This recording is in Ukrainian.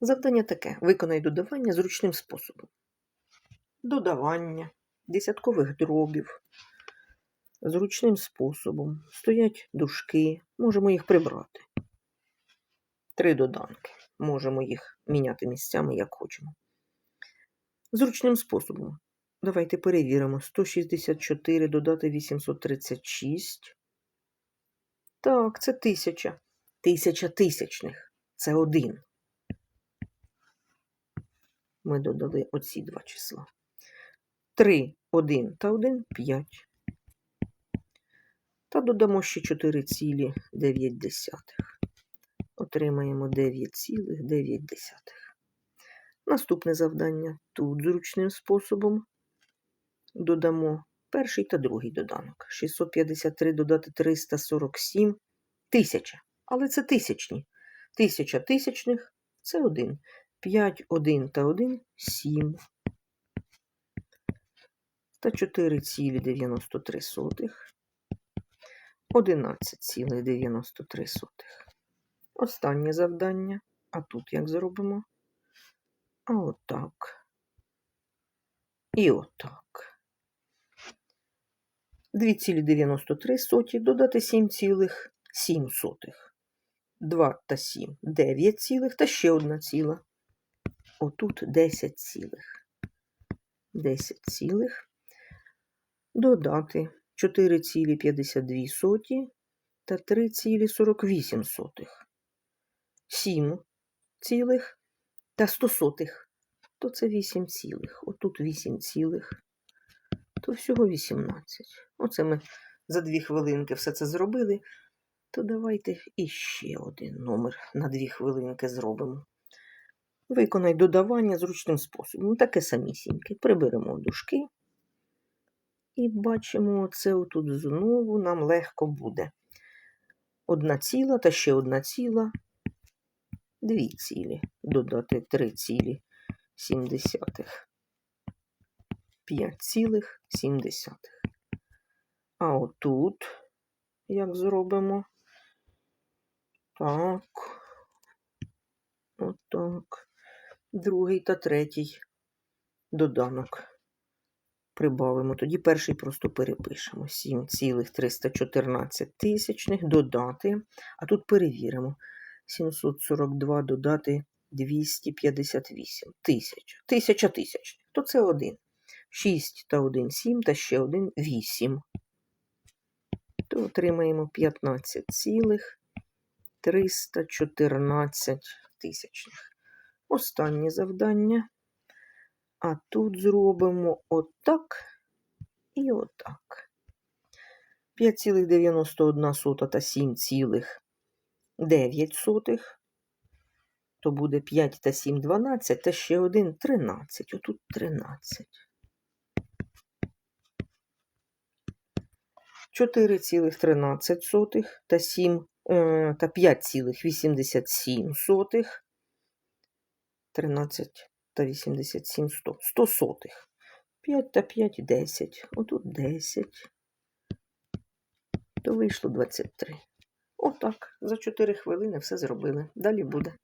Завдання таке: виконай додавання зручним способом. Додавання десяткових дробів. Зручним способом. Стоять дужки. Можемо їх прибрати. Три доданки. Можемо їх міняти місцями, як хочемо. Зручним способом. Давайте перевіримо. 164 додати 836. Так, це тисяча. Тисяча тисячних. Це один. Ми додали оці два числа. 3, 1 та 1 – 5. Та додамо ще 4,9. Отримаємо 9,9. Наступне завдання. Тут зручним способом додамо перший та другий доданок. 653 додати 347 – тисяча. Але це тисячні. Тисяча тисячних – це 1. 5, 1 та 1 – 7. Та 4,93. 11,93. Останнє завдання. А тут як зробимо? А отак. І отак. 2,93 додати 7,7. 2 та 7 – 9 цілих та ще одна ціла. Отут 10 цілих. 10 цілих. Додати 4,52 та 3,48. 7 цілих та 100 сотих. То це 8 цілих. Отут 8 цілих то всього 18. Оце ми за дві хвилинки все це зробили. То давайте іще один номер на дві хвилинки зробимо. Виконай додавання зручним способом. Таке самісіньке. Приберемо дужки. І бачимо, це тут знову нам легко буде. Одна ціла та ще одна ціла, дві цілі, додати три цілі сім десятих. 5,7. А отут, як зробимо? Так, отак. Другий та третій доданок прибавимо. Тоді перший просто перепишемо. 7,314 тисячних додати. А тут перевіримо. 742 додати 258 тисяч. Тисяча тисячних. То це один. 6 та 1 7 та ще 1 8. То отримаємо 15 цілих 314 тисячних. Останнє завдання. А тут зробимо отак і отак. 5,91 та 7,9. То буде 5 та 7 12, та ще один 13. Отут 13. 4,13 та 7 е, та 5,87. 13 та 87 100. 100 сотих. 5 та 5 10. Отут 10. То вийшло 23. Отак. За 4 хвилини все зробили. Далі буде.